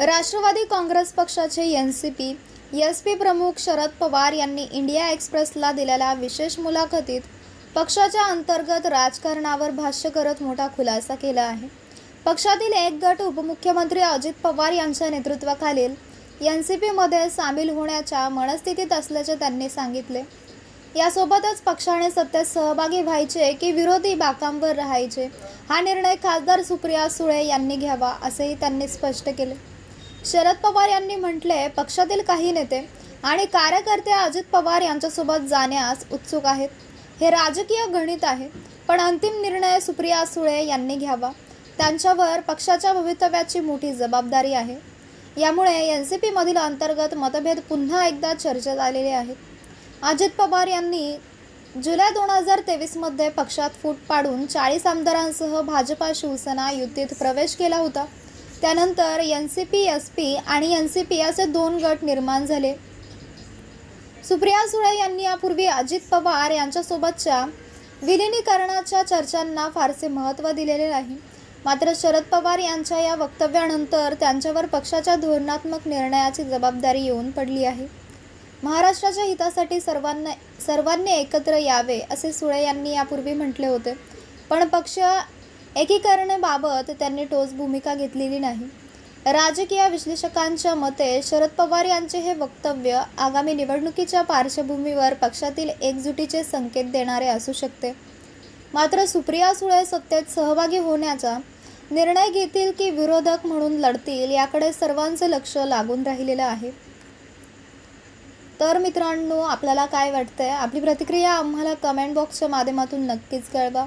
राष्ट्रवादी काँग्रेस पक्षाचे N C P S P प्रमुख शरद पवार यांनी इंडिया एक्सप्रेसला दिलेल्या विशेष मुलाखतीत पक्षाच्या अंतर्गत राजकारणावर भाष्य करत मोठा खुलासा केला आहे. पक्षातील एक गट उपमुख्यमंत्री अजित पवार यांच्या नेतृत्वाखालील एन सी पीमध्ये सामील होण्याच्या मनस्थितीत असल्याचे त्यांनी सांगितले. यासोबतच पक्षाने सत्तेत सहभागी व्हायचे की विरोधी बाकांवर राहायचे हा निर्णय खासदार सुप्रिया सुळे यांनी घ्यावा असेही त्यांनी स्पष्ट केले. शरद पवार यांनी म्हटले पक्षातील काही नेते आणि कार्यकर्ते अजित पवार यांच्यासोबत जाण्यास उत्सुक आहेत. हे राजकीय गणित आहे पण अंतिम निर्णय सुप्रिया सुळे यांनी घ्यावा. त्यांच्यावर पक्षाच्या भवितव्याची मोठी जबाबदारी आहे. यामुळे एन सी पीमधील अंतर्गत मतभेद पुन्हा एकदा चर्चेत आलेले आहेत. अजित पवार यांनी जुलै दोन हजार तेवीसमध्ये पक्षात फूट पाडून चाळीस आमदारांसह भाजपा शिवसेना युतीत प्रवेश केला होता. त्यानंतर N C P S P आणि एन सी पी असे दोन गट निर्माण झाले. सुप्रिया सुळे यांनी यापूर्वी अजित पवार यांच्यासोबतच्या विलिनीकरणाच्या चर्चांना फारसे महत्त्व दिलेले नाही. मात्र शरद पवार यांच्या या वक्तव्यानंतर त्यांच्यावर पक्षाच्या धोरणात्मक निर्णयाची जबाबदारी येऊन पडली आहे. महाराष्ट्राच्या हितासाठी सर्वांना सर्वांनी एकत्र यावे असे सुळे यांनी यापूर्वी म्हटले होते. पण पक्ष एकीकरणाबाबत त्यांनी ठोस भूमिका घेतलेली नाही. राजकीय विश्लेषकांच्या मते शरद पवार यांचे हे वक्तव्य आगामी निवडणुकीच्या पार्श्वभूमीवर पक्षातील एकजुटीचे संकेत देणारे असू शकते. मात्र सुप्रिया सुळे सत्तेत सहभागी होण्याचा निर्णय घेतील की विरोधक म्हणून लढतील याकडे सर्वांचे लक्ष लागून राहिलेलं आहे. तर मित्रांनो आपल्याला काय वाटतंय? आपली प्रतिक्रिया आम्हाला कमेंट बॉक्सच्या माध्यमातून नक्कीच कळवा.